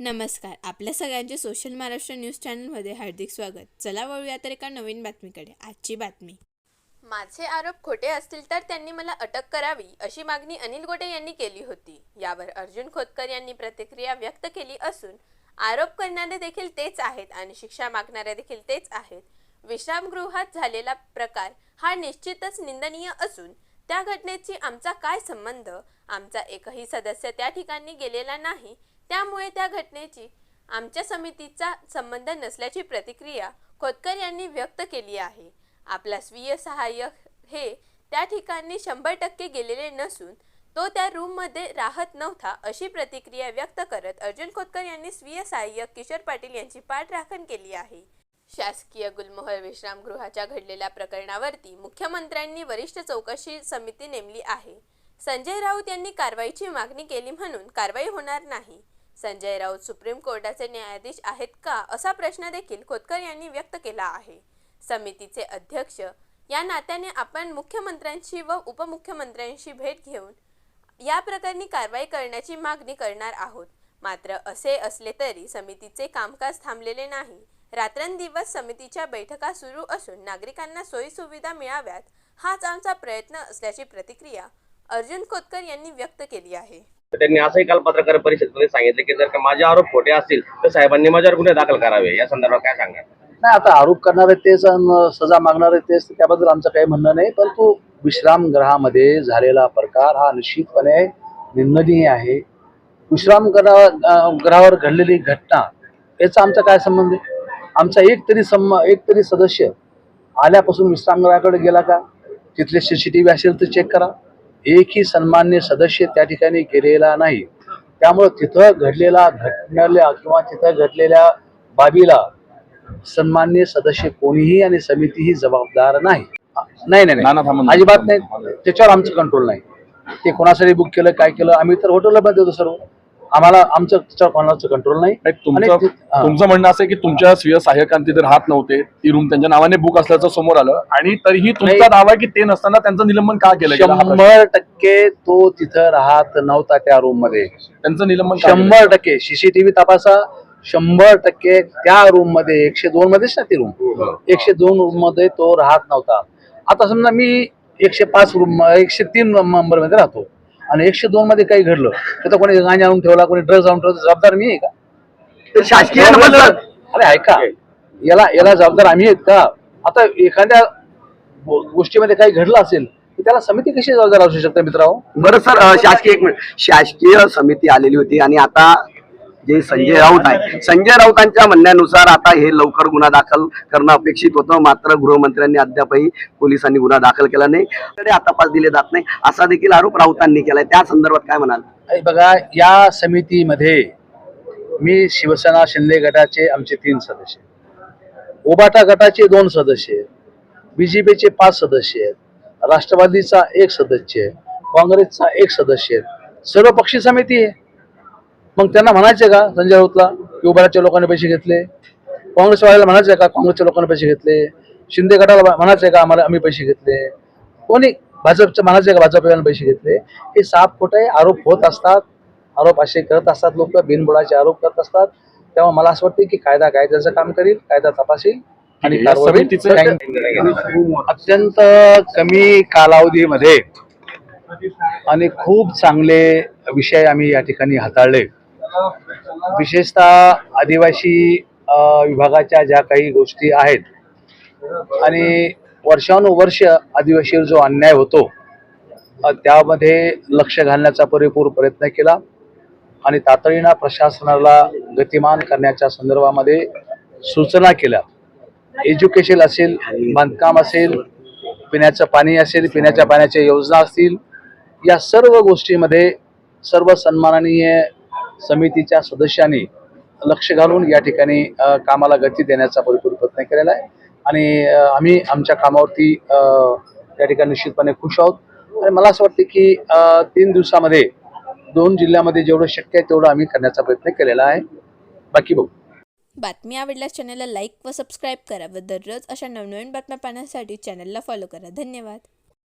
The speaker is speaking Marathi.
नमस्कार. आपल्या सगळ्यांचे सोशल महाराष्ट्र न्यूज चॅनलमध्ये हार्दिक स्वागत. चला वळूया तर एका नवीन बातमीकडे. आजची बातमी. माझे आरोप खोटे असतील तर त्यांनी मला अटक करावी अशी मागणी अनिल गोटे यांनी केली होती. यावर अर्जुन खोतकर यांनी प्रतिक्रिया व्यक्त केली असून आरोप करणारे देखील तेच आहेत आणि शिक्षा मागणारे देखील तेच आहेत. विश्रामगृहात झालेला प्रकार हा निश्चितच निंदनीय असून त्या घटनेची आमचा काय संबंध? आमचा एकही सदस्य त्या ठिकाणी गेलेला नाही. त्यामुळे त्या घटनेची आमच्या समितीचा संबंध नसल्याची प्रतिक्रिया खोतकर यांनी व्यक्त केली आहे. आपला स्वीय सहाय्यक हे त्या ठिकाणी शंभर टक्के गेलेले नसून तो त्या रूममध्ये राहत नव्हता अशी प्रतिक्रिया व्यक्त करत अर्जुन खोतकर यांनी स्वीय सहाय्यक किशोर पाटील यांची पाठराखण केली आहे. शासकीय गुलमोहर विश्रामगृहाच्या घडलेल्या प्रकरणावरती मुख्यमंत्र्यांनी वरिष्ठ चौकशी समिती नेमली आहे. संजय राऊत यांनी कारवाईची मागणी केली म्हणून कारवाई होणार नाही. संजय राऊत सुप्रीम कोर्टाचे न्यायाधीश आहेत का असा प्रश्न देखील खोतकर यांनी व्यक्त केला आहे. समितीचे अध्यक्ष या नात्याने आपण मुख्यमंत्र्यांशी व उपमुख्यमंत्र्यांशी भेट घेऊन या प्रकरणी कारवाई करण्याची मागणी करणार आहोत. मात्र असे असले तरी समितीचे कामकाज थांबलेले नाही. रात्रंदिवस समितीच्या बैठका सुरू असून नागरिकांना सोयीसुविधा मिळाव्यात हाच आमचा प्रयत्न असल्याची प्रतिक्रिया अर्जुन खोतकर यांनी व्यक्त केली आहे. तर त्यांनी असंही काल पत्रकार परिषदेमध्ये सांगितलं की जर का माझे आरोप खोटे असतील तर साहेबांनी माझ्यावर गुन्हे दाखल करावे. या संदर्भात काय सांगा नाही आता आरोप करणारे तेच सजा मागणारे तेच त्याबद्दल आमचं काही म्हणणं नाही. परंतु विश्रामगृहामध्ये झालेला प्रकार हा निश्चितपणे निंदनीय आहे. विश्रामगृहा अं, गृहावर घडलेली घटना याचा आमचा काय संबंध आहे? आमचा एक तरी सम एक तरी सदस्य आल्यापासून विश्रामगृहाकडे गेला का? तिथले सी सी टी व्ही असेल तर चेक करा. एकही सन्मान्य सदस्य त्या ठिकाणी गेलेला नाही. त्यामुळं तिथं घडलेला घटनेला किंवा तिथं घडलेल्या बाबीला सन्मान्य सदस्य कोणीही आणि समितीही जबाबदार नाही. नाही नाही, अजिबात नाही. त्याच्यावर आमचं कंट्रोल नाही. ते कोणासाठी बुक केलं काय केलं आम्ही तर हॉटेलला पण देतो सर्व. आम्हाला आमचं त्याच्यावर कोणाचं कंट्रोल नाही. आणि तुमचं ते- हा. तुमचं म्हणणं असं आहे की तुमच्या स्वीय सहाय्यकांती जर राहत नव्हते ती रूम त्यांच्या नावाने बुक असल्याचं समोर आलं. आणि तरीही तुमचा नाही. दावा आहे की ते नसताना त्यांचं निलंबन का केलं गेलं? हा प्रश्न. शंभर टक्के तो तिथं राहत नव्हता त्या रूममध्ये. त्यांचं निलंबन का केलं? शंभर टक्के. सीसीटीव्ही तपासा. शंभर टक्के त्या रूममध्ये एकशे दोन मध्येच ना ती रूम एकशे दोन रूममध्ये तो राहत नव्हता. आता समजा मी एकशे पाच रूम एकशे तीन नंबरमध्ये राहतो. आणि एकशे दोन मध्ये काही घडलं तर कोणी गांजा आणून ठेवला कोणी ड्रग्ज आणून ठेवला जबाबदार मी आहे का? शासकीय अरे ऐका. याला याला जबाबदार आम्ही आहेत का? आता एखाद्या गोष्टीमध्ये काही घडलं असेल तर त्याला समिती कशी जबाबदार असू शकते मित्रांनो? बरं सर शासकीय एक मिनिट. शासकीय समिती आलेली होती आणि आता जे संजय राऊत आहे. संजय राऊतांच्या म्हणण्यानुसार आता हे लवकर गुन्हा दाखल करणं अपेक्षित होतं. मात्र गृहमंत्र्यांनी अद्यापही पोलिसांनी गुन्हा दाखल केला नाही. आता तपास दिले जात नाही. असा देखील आरोप राऊतांनी केलाय. त्या संदर्भात काय म्हणाल? बघा या समितीमध्ये मी शिवसेना शिंदे गटाचे आमचे तीन सदस्य ओबाटा गटाचे दोन सदस्य आहेत. बीजेपीचे पाच सदस्य आहेत. राष्ट्रवादीचा एक सदस्य आहे. काँग्रेसचा एक सदस्य आहे. सर्व पक्षी समिती आहे. मग त्यांना म्हणायचे का संजय राऊतला की उबाटाच्या लोकांनी पैसे घेतले? काँग्रेसवाल्याला म्हणायचे का काँग्रेसच्या लोकांनी पैसे घेतले? शिंदे गटाला म्हणायचे का आम्हाला आम्ही पैसे घेतले? कोणी भाजपचं म्हणायचे का भाजपवाल्याने पैसे घेतले? हे साफ खोटे आरोप होत असतात. आरोप असे करत असतात लोक बिनबुडाचे आरोप करत असतात. तेव्हा मला असं वाटतं की कायदा कायद्याचं काम करील कायदा तपासील आणि अत्यंत कमी कालावधीमध्ये आणि खूप चांगले विषय आम्ही या ठिकाणी हाताळले. विशेषतः आदिवासी विभागाच्या ज्या काही गोष्टी आहेत आणि वर्षानुवर्ष आदिवासीवर जो अन्याय होतो त्यामध्ये लक्ष घालण्याचा पुरेपूर प्रयत्न केला आणि तातडीनं प्रशासनाला गतिमान करण्याच्या संदर्भामध्ये सूचना केल्या. एज्युकेशन असेल बांधकाम असेल पिण्याचं पाणी असेल पिण्याच्या पाण्याच्या योजना असतील या सर्व गोष्टीमध्ये सर्व सन्माननीय समितीच्या सदस्यांनी लक्ष घालून या ठिकाणी कामाला गती देण्याचा भरपूर प्रयत्न केलेला आहे. आणि आम्ही आमच्या कामावरती या ठिकाणी निश्चितपणे खुश आहोत. आणि मला असं वाटतं की तीन दिवसामध्ये दोन जिल्ह्यामध्ये जेवढं शक्य आहे तेवढं आम्ही करण्याचा प्रयत्न केलेला आहे. बाकी बघू. बातमी आवडल्यास चॅनलला लाईक व सबस्क्राईब करा व दररोज अशा नवनवीन बातम्या पाहण्यासाठी चॅनलला फॉलो करा. धन्यवाद.